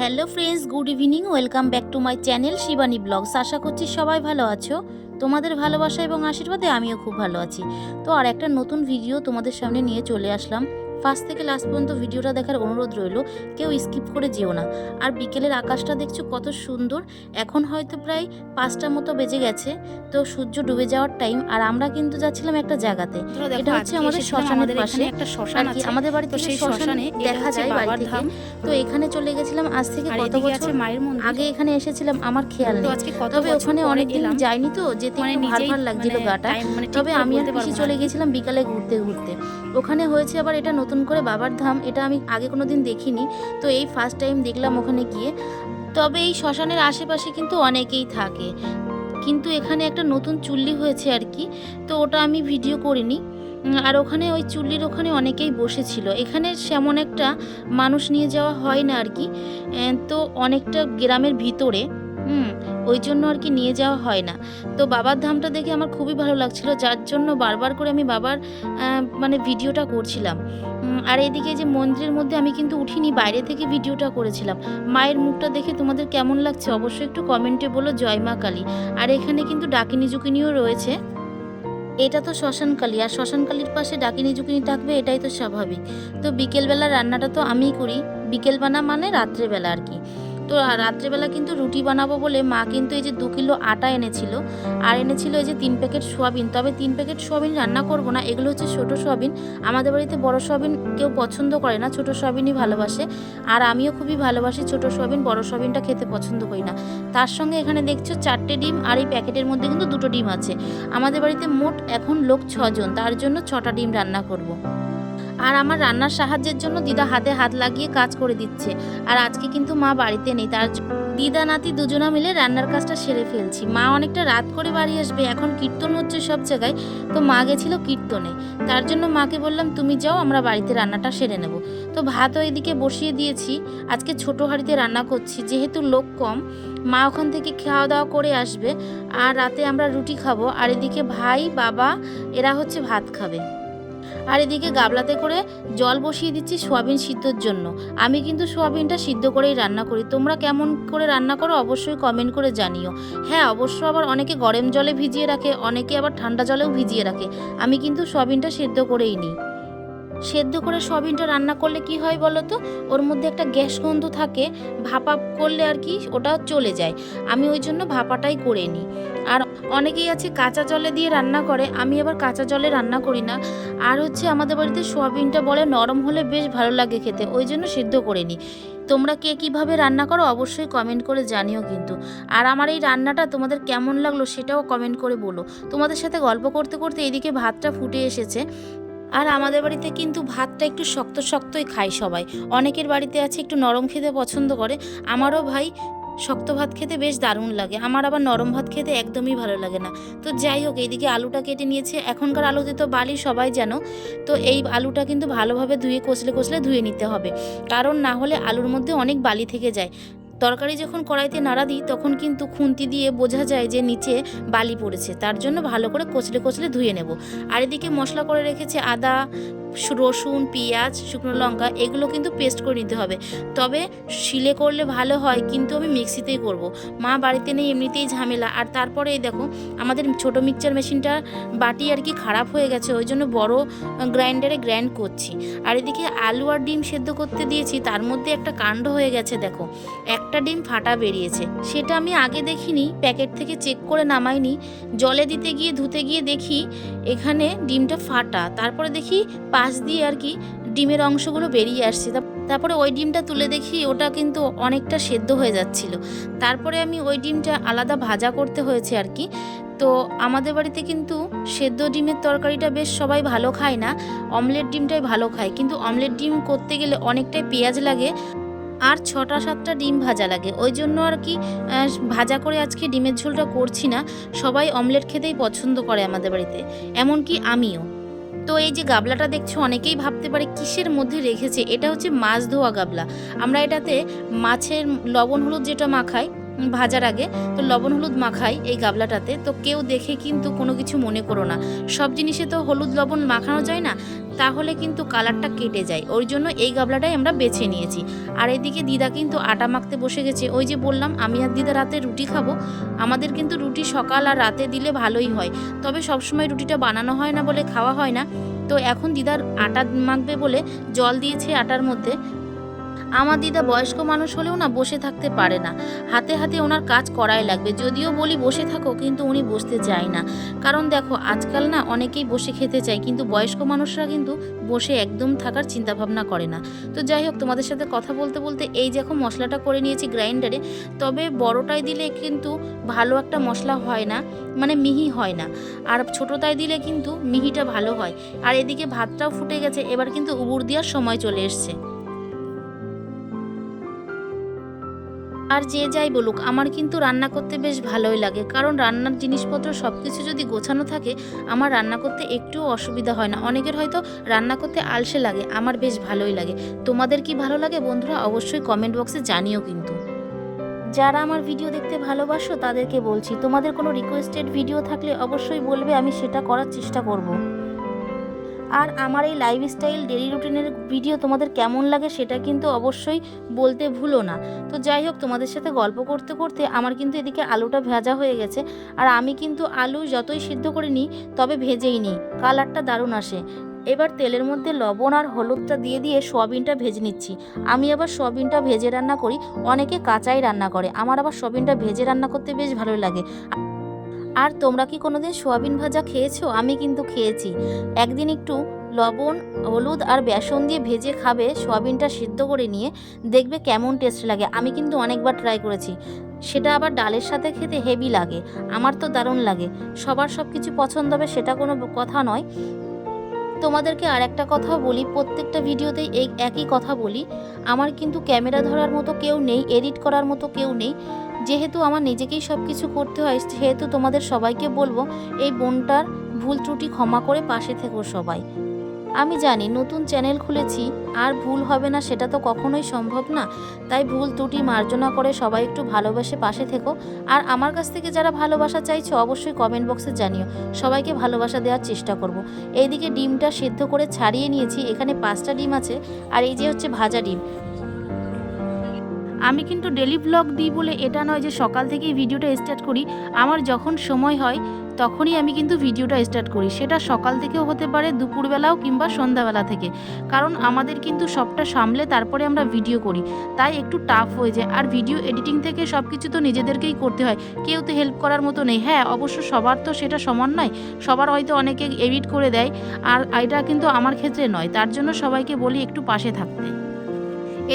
Hello friends, good evening, welcome back to my channel Shivani blogs. আশা করছি সবাই ভালো আছো। তোমাদের ভালোবাসা এবং আশীর্বাদে আমিও খুব ভালো আছি। তো আর একটা নতুন ভিডিও তোমাদের সামনে নিয়ে চলে আসলাম। ফার্স্ট থেকে লাস্ট পর্যন্ত ভিডিওটা দেখার অনুরোধ রইল কেউ স্কিপ করে যেও না। আর বিকেলের আকাশটা দেখছ কত সুন্দর এখন হয়তো প্রায় পাঁচটা মতো বেজে গেছে তো সূর্য ডুবে যাওয়ার টাইম আর আমরা কিন্তু যাচ্ছিলাম একটা জায়গাতে। এটা হচ্ছে আমাদের শ্মশানের পাশে। একটা শ্মশান আছে আমাদের বাড়ি তো সেই শ্মশানে দেখা যায় বাড়ি থেকে তো এখানে চলে গেছিলাম আজ থেকে কত বছর? মায়ের মন্দির। আগে এখানে এসেছিলাম আমার খেয়াল নেই। তবে ওখানে অনেকদিন। যাইনি তো যেতে মানে একটু ভার ভার লাগছিল মানে গাটা। মানে তবে আমি আর পিসি চলে গেছিলাম বিকালে ঘুরতে ঘুরতে। ওখানে হয়েছে আবার এটা নতুন করে বাবার ধাম এটা আমি আগে কোনো দিন দেখিনি। তো এই ফার্স্ট টাইম দেখলাম ওখানে গিয়ে। তবে এই শ্মশানের আশেপাশে কিন্তু অনেকেই থাকে। কিন্তু এখানে একটা নতুন চুল্লি হয়েছে আর কি। তো ওটা আমি ভিডিও করিনি। আর ওখানে ওই চুল্লির ওখানে অনেকেই বসেছিল। এখানে সেমন একটা মানুষ নিয়ে যাওয়া হয় না আর কি। তো অনেকটা গ্রামের ভিতরে। হুম ওই জন্য আর কি নিয়ে যাওয়া হয় না। তো বাবার ধামটা দেখে আমার খুবই ভালো লাগছিল, যার জন্য বারবার করে আমি বাবার মানে ভিডিওটা করছিলাম। আর এদিকে যে মন্দিরের মধ্যে আমি কিন্তু উঠিনি, বাইরে থেকে ভিডিওটা করেছিলাম। মায়ের মুখটা দেখে তোমাদের কেমন লাগছে অবশ্যই একটু কমেন্টে বলো, জয় মা কালী। আর এখানে কিন্তু ডাকিনি জুকিনিও রয়েছে। এটা তো শ্মশানকালী আর শ্মশানকালীর পাশে ডাকিনি জুকিনি থাকবে, এটাই তো স্বাভাবিক। তো বিকেলবেলা রান্নাটা তো আমিই করি, বিকেলবেলা মানে রাত্রেবেলা আর কি। তো রাত্রেবেলা কিন্তু রুটি বানাবো বলে মা কিন্তু এই যে দু কিলো আটা এনেছিল, আর এনেছিল এই যে তিন প্যাকেট সোয়াবিন। তবে তিন প্যাকেট সোয়াবিন রান্না করব না, এগুলো হচ্ছে ছোটো সোয়াবিন। আমাদের বাড়িতে বড় সোয়াবিন কেউ পছন্দ করে না, ছোটো সোয়াবিনই ভালোবাসে। আর আমিও খুবই ভালোবাসি ছোটো সোয়াবিন, বড় সোয়াবিনটা খেতে পছন্দ করি না। তার সঙ্গে এখানে দেখছ চারটে ডিম, আর এই প্যাকেটের মধ্যে কিন্তু দুটো ডিম আছে। আমাদের বাড়িতে মোট এখন লোক ছজন, তার জন্য ছটা ডিম রান্না করব। আর আমার রান্নার সাহায্যের জন্য দিদা হাতে হাত লাগিয়ে কাজ করে দিচ্ছে। আর আজকে কিন্তু মা বাড়িতে নেই, তার দিদা নাতি দুজনা মিলে রান্নার কাজটা সেরে ফেলছি। মা অনেকটা রাত করে বাড়ি আসবে, এখন কীর্তন হচ্ছে সব জায়গায়, তো মা গেছিল কীর্তনে। তার জন্য মাকে বললাম, তুমি যাও, আমরা বাড়িতে রান্নাটা সেরে নেব। তো ভাতও এদিকে বসিয়ে দিয়েছি। আজকে ছোট হাঁড়িতে রান্না করছি, যেহেতু লোক কম, মা ওখান থেকে খাওয়া দাওয়া করে আসবে। আর রাতে আমরা রুটি খাব। আর এদিকে ভাই, বাবা, এরা হচ্ছে ভাত খাবে। আর এদিকে গাবলাতে করে জল বসিয়ে দিচ্ছি সোয়াবিন সিদ্ধর জন্য। আমি কিন্তু সোয়াবিনটা সিদ্ধ করেই রান্না করি। তোমরা কেমন করে রান্না করো অবশ্যই কমেন্ট করে জানিও। হ্যাঁ অবশ্য আবার অনেকে গরম জলে ভিজিয়ে রাখে, অনেকে আবার ঠান্ডা জলেও ভিজিয়ে রাখে। আমি কিন্তু সোয়াবিনটা সিদ্ধ করেই নিই। সেদ্ধ করে সয়াবিনটা রান্না করলে কি হয় বলো তো? ওর মধ্যে একটা গ্যাস গন্ধ থাকে, ভাপা করলে আর কি ওটা চলে যায়। আমি ওই জন্য ভাপাটাই করে নিই আর অনেকেই আছে কাঁচা জলে দিয়ে রান্না করে, আমি আবার কাঁচা জলে রান্না করি না। আর হচ্ছে আমাদের বাড়িতে সোয়াবিনটা বলে নরম হলে বেশ ভালো লাগে খেতে, ওই জন্য সিদ্ধ করে নিই তোমরা কে কীভাবে রান্না করো অবশ্যই কমেন্ট করে জানিও কিন্তু। আর আমার এই রান্নাটা তোমাদের কেমন লাগল সেটাও কমেন্ট করে বলো। তোমাদের সাথে গল্প করতে করতে এদিকে ভাতটা ফুটে এসেছে। আর আমাদের বাড়িতে কিন্তু ভাতটা একটু শক্ত শক্তই খায় সবাই। অনেকের বাড়িতে আছে একটু নরম খেতে পছন্দ করে। আমারও ভাই শক্ত ভাত খেতে বেশ দারুণ লাগে। আমার আবার নরম ভাত খেতে একদমই ভালো লাগে না। তো যাই হোক, এইদিকে আলুটা কেটে নিয়েছে। এখনকার আলুতে তো বালি সবাই জানো। তো এই আলুটা কিন্তু ভালোভাবে ধুয়ে কষলে কষলে ধুয়ে নিতে হবে। কারণ না হলে আলুর মধ্যে অনেক বালি থেকে যায়। তরকারি যখন কড়াইতে নাড়া দিই, তখন কিন্তু খুন্তি দিয়ে বোঝা যায় যে নিচে বালি পড়েছে। তার জন্য ভালো করে কচলে কচলে ধুয়ে নেব। আর এদিকে মশলা করে রেখেছে আদা রসুন, পেঁয়াজ, শুকনো লঙ্কা, এগুলো কিন্তু পেস্ট করে নিতে হবে। তবে শিলে করলে ভালো হয়, কিন্তু আমি মিক্সিতেই করব। মা বাড়িতে নেই, এমনিতেই ঝামেলা। আর তারপরে এই দেখো, আমাদের ছোট মিক্সচার মেশিনটা বাটি আর কি খারাপ হয়ে গেছে, ওই জন্য বড় গ্রাইন্ডারে গ্রাইন্ড করছি। আর এদিকে আলু আর ডিম সেদ্ধ করতে দিয়েছি, তার মধ্যে একটা কাণ্ড হয়ে গেছে, দেখো। একটা ডিম ফাটা বেরিয়েছে। সেটা আমি আগে দেখিনি, প্যাকেট থেকে চেক করে নামাইনি। জলে দিতে গিয়ে, ধুতে গিয়ে দেখি এখানে ডিমটা ফাটা। তারপরে দেখি পাশ দিয়ে আর কি ডিমের অংশগুলো বেরিয়ে আসছে। তারপরে ওই ডিমটা তুলে দেখি ওটা কিন্তু অনেকটা সেদ্ধ হয়ে যাচ্ছিল। তারপরে আমি ওই ডিমটা আলাদা ভাজা করতে হয়েছে আর কি। তো আমাদের বাড়িতে কিন্তু সেদ্ধ ডিমের তরকারিটা বেশ সবাই ভালো খায় না। অমলেট ডিমটাই ভালো খায়। কিন্তু অমলেট ডিম করতে গেলে অনেকটাই পেঁয়াজ লাগে। আর ছটা, সাতটা ডিম ভাজা লাগে। ওই জন্য আর কি ভাজা করে আজকে ডিমের ঝোলটা করছি না। সবাই অমলেট খেতেই পছন্দ করে আমাদের বাড়িতে, এমনকি আমিও। তো এই যে গাবলাটা দেখছ, অনেকেই ভাবতে পারে কিসের মধ্যে রেখেছে? এটা হচ্ছে মাছ ধোয়া গাবলা। আমরা এটাতে মাছের লবণ হলুদ যেটা মাখাই ভাজার আগে তো লবণ, হলুদ মাখাই এই গাবলাটাতে। তো কেউ দেখে কিন্তু কোনো কিছু মনে করো না। সব জিনিসে তো হলুদ, লবণ মাখানো যায় না, তাহলে কিন্তু কালারটা কেটে যায়। ওই জন্য এই গাবলাটাই আমরা বেছে নিয়েছি। আর এদিকে দিদা কিন্তু আটা মাখতে বসে গেছে। ওই যে বললাম, আমি আর দিদা রাতে রুটি খাব। আমাদের কিন্তু রুটি সকাল আর রাতে দিলে ভালোই হয়। তবে সবসময় রুটিটা বানানো হয় না বলে খাওয়া হয় না। তো এখন দিদার আটা মাখবে বলে জল দিয়েছে আটার মধ্যে। আমার দিদা বয়স্ক মানুষ হলেও না বসে থাকতে পারে না। হাতে হাতে ওনার কাজ করাই লাগবে। যদিও বলি বসে থাকো, কিন্তু উনি বসতে চায় না। কারণ দেখো, আজকাল না অনেকেই বসে খেতে চায়, কিন্তু বয়স্ক মানুষরা কিন্তু বসে একদম থাকার চিন্তা ভাবনা করে না। তো যাই হোক, তোমাদের সাথে কথা বলতে বলতে এই দেখো মশলাটা করে নিয়েছি গ্রাইন্ডারে। তবে বড়টাই দিলে কিন্তু ভালো একটা মশলা হয় না মানে মিহি হয় না। আর ছোটোটাই দিলে কিন্তু মিহিটা ভালো হয়। আর এদিকে ভাতটাও ফুটে গেছে, এবার কিন্তু উবুর দেওয়ার সময় চলে এসছে। আর যে যাই বলুক, আমার কিন্তু রান্না করতে বেশ ভালোই লাগে। কারণ রান্নার জিনিসপত্র সব কিছু যদি গোছানো থাকে, আমার রান্না করতে একটুও অসুবিধা হয় না। অনেকের হয়তো রান্না করতে আলসে লাগে, আমার বেশ ভালোই লাগে। তোমাদের কি ভালো লাগে বন্ধুরা, অবশ্যই কমেন্ট বক্সে জানিও কিন্তু। যারা আমার ভিডিও দেখতে ভালোবাসো, তাদেরকে বলছি, তোমাদের কোনো রিকোয়েস্টেড ভিডিও থাকলে অবশ্যই বলবে, আমি সেটা করার চেষ্টা করব। আর আমার এই লাইফস্টাইল ডেলি রুটিনের ভিডিও তোমাদের কেমন লাগে সেটা কিন্তু অবশ্যই বলতে ভুলো না। তো যাই হোক, তোমাদের সাথে গল্প করতে করতে আমার কিন্তু এদিকে আলুটা ভেজা হয়ে গেছে। আর আমি কিন্তু আলু যতই সিদ্ধ করে নিই, তবে ভেজেই নিই। কালারটা দারুণ আসে। এবার তেলের মধ্যে লবণ আর হলুদটা দিয়ে দিয়ে সোয়াবিনটা ভেজে নিচ্ছি। আমি আবার সোয়াবিনটা ভেজে রান্না করি, অনেকে কাঁচাই রান্না করে। আমার আবার সোয়াবিনটা ভেজে রান্না করতে বেশ ভালো লাগে। আর তোমরা কি কোনোদিন সোয়াবিন ভাজা খেয়েছো? আমি কিন্তু খেয়েছি। একদিন একটু লবণ, হলুদ আর বেসন দিয়ে ভেজে খাবে, সোয়াবিনটা সিদ্ধ করে নিয়ে দেখবে কেমন টেস্ট লাগে। আমি কিন্তু অনেকবার ট্রাই করেছি। সেটা আবার ডালের সাথে খেতে হেভি লাগে। আমার তো দারুণ লাগে। সবার সব কিছু পছন্দ হবে সেটা কোনো কথা নয়। তোমাদেরকে আর একটা কথা বলি, প্রত্যেকটা ভিডিওতেই এই একই কথা বলি। আমার কিন্তু ক্যামেরা ধরার মতো কেউ নেই এডিট করার মতো কেউ নেই। যেহেতু আমার নিজেকেই সব কিছু করতে হয়, সেহেতু তোমাদের সবাইকে বলব, এই বোনটার ভুল ত্রুটি ক্ষমা করে পাশে থেকো সবাই। আমি জানি নতুন চ্যানেল খুলেছি, আর ভুল হবে না সেটা তো কখনোই সম্ভব না। তাই ভুল ত্রুটি মার্জনা করে সবাই একটু ভালোবাসে পাশে থেকো। আর আমার কাছ থেকে যারা ভালোবাসা চাইছো, অবশ্যই কমেন্ট বক্সে জানিও। সবাইকে ভালোবাসা দেওয়ার চেষ্টা করব। এইদিকে ডিমটা সেদ্ধ করে ছাড়িয়ে নিয়েছি। এখানে পাঁচটা ডিম আছে, আর এই যে হচ্ছে ভাজা ডিম। আমি কিন্তু ডেলি ব্লগ দিই বলে এটা নয় যে সকাল থেকেই ভিডিওটা স্টার্ট করি। আমার যখন সময় হয়, তখনই আমি কিন্তু ভিডিওটা স্টার্ট করি। সেটা সকাল থেকেও হতে পারে, দুপুরবেলাও কিংবা সন্ধ্যাবেলা থেকে। কারণ আমাদের কিন্তু সবটা সামলে তারপরে আমরা ভিডিও করি। তাই একটু টাফ হয়ে যায়। আর ভিডিও এডিটিং থেকে সব কিছু তো নিজেদেরকেই করতে হয়। কেউ তো হেল্প করার মতো নেই। হ্যাঁ অবশ্য সবার তো সেটা সমান নয়। সবার হয়তো অনেকে এডিট করে দেয়। আর এটা কিন্তু আমার ক্ষেত্রে নয়। তার জন্য সবাইকে বলি একটু পাশে থাকতে।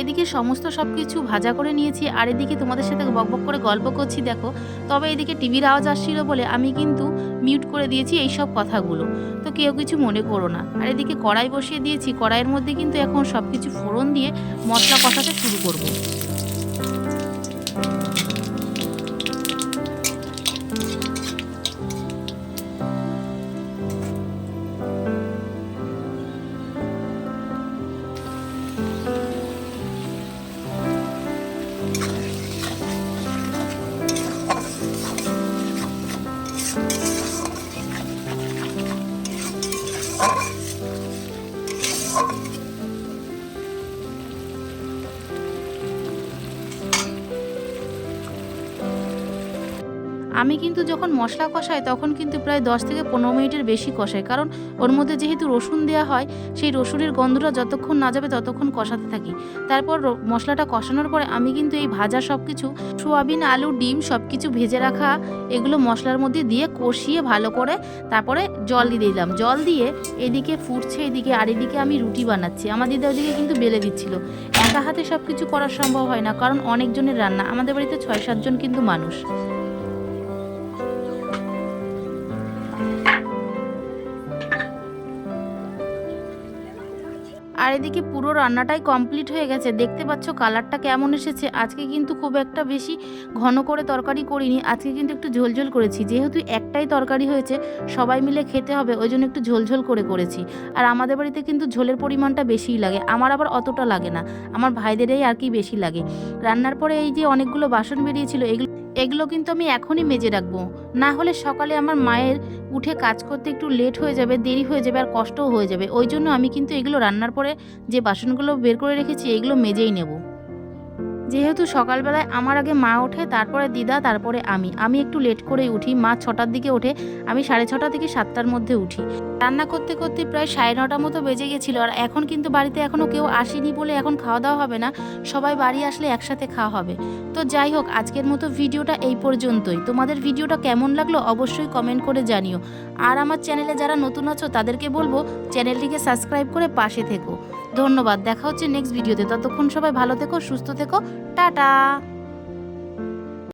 এদিকে সমস্ত সব কিছু ভাজা করে নিয়েছি, আর এদিকে তোমাদের সাথে বকবক করে গল্প করছি, দেখো। তবে এদিকে টিভির আওয়াজ আসছিল বলে আমি কিন্তু মিউট করে দিয়েছি এই সব কথাগুলো। তো কেউ কিছু মনে করো না। আর এদিকে কড়াই বসিয়ে দিয়েছি, কড়াইয়ের মধ্যে কিন্তু এখন সব কিছু ফোড়ন দিয়ে মশলা কষাতে শুরু করব। আমি কিন্তু যখন মশলা কষাই, তখন কিন্তু প্রায় দশ থেকে পনেরো মিনিটের বেশি কষাই। কারণ ওর মধ্যে যেহেতু রসুন দেওয়া হয়, সেই রসুনের গন্ধটা যতক্ষণ না যাবে ততক্ষণ কষাতে থাকি। তারপর মশলাটা কষানোর পরে আমি কিন্তু এই ভাজা সব কিছু সোয়াবিন, আলু, ডিম সব কিছু ভেজে রাখা এগুলো মশলার মধ্যে দিয়ে কষিয়ে ভালো করে তারপরে জল দিয়ে দিলাম। জল দিয়ে এদিকে ফুটছে, এদিকে আর এদিকে আমি রুটি বানাচ্ছি। আমার দিদা ওদিকে কিন্তু বেলে দিচ্ছিল। একা হাতে সব কিছু করা সম্ভব হয় না, কারণ অনেকজনের রান্না। আমাদের বাড়িতে ছয়, সাতজন কিন্তু মানুষ। আর এদিকে পুরো রান্নাটাই কমপ্লিট হয়ে গেছে। দেখতে পাচ্ছ কালারটা কেমন এসেছে? আজকে কিন্তু খুব একটা বেশি ঘন করে তরকারি করিনি। আজকে কিন্তু একটু ঝোলঝোল করেছি। যেহেতু একটাই তরকারি হয়েছে, সবাই মিলে খেতে হবে, ওই জন্য একটু ঝোলঝোল করে করেছি। আর আমাদের বাড়িতে কিন্তু ঝোলের পরিমাণটা বেশিই লাগে। আমার আবার অতটা লাগে না। আমার ভাইদেরই আর কি বেশি লাগে। রান্নার পরে এই যে অনেকগুলো বাসন বেরিয়েছিল, এগুলো এগুলো কিন্তু আমি এখনই মেজে রাখব। না হলে সকালে আমার মায়ের উঠে কাজ করতে একটু লেট হয়ে যাবে, দেরি হয়ে যাবে আর কষ্টও হয়ে যাবে। ওই জন্য আমি কিন্তু এগুলো রান্নার পরে যে বাসনগুলো বের করে রেখেছি, এগুলো মেজেই নেব। যেহেতু সকালবেলায় আমার আগে মা ওঠে, তারপরে দিদা, তারপরে আমি। আমি একটু লেট করেই উঠি, মা ছটার দিকে ওঠে, আমি সাড়ে ছটা থেকে সাতটার মধ্যে উঠি। রান্না করতে করতে প্রায় সাড়ে নটা মতো বেজে গেছিল, আর এখন কিন্তু বাড়িতে এখনও কেউ আসেনি বলে এখন খাওয়া দাওয়া হবে না, সবাই বাড়ি আসলে একসাথে খাওয়া হবে। তো যাই হোক, আজকের মতো ভিডিওটা এই পর্যন্তই। তোমাদের ভিডিওটা কেমন লাগল অবশ্যই কমেন্ট করে জানিও। আর আমার চ্যানেলে যারা নতুন আছো, তাদেরকে বলব চ্যানেলটিকে সাবস্ক্রাইব করে পাশে থেকো। ধন্যবাদ। দেখা হচ্ছে নেক্সট ভিডিওতে ততক্ষণ সবাই ভালো থেকো সুস্থ থেকো। টাটা!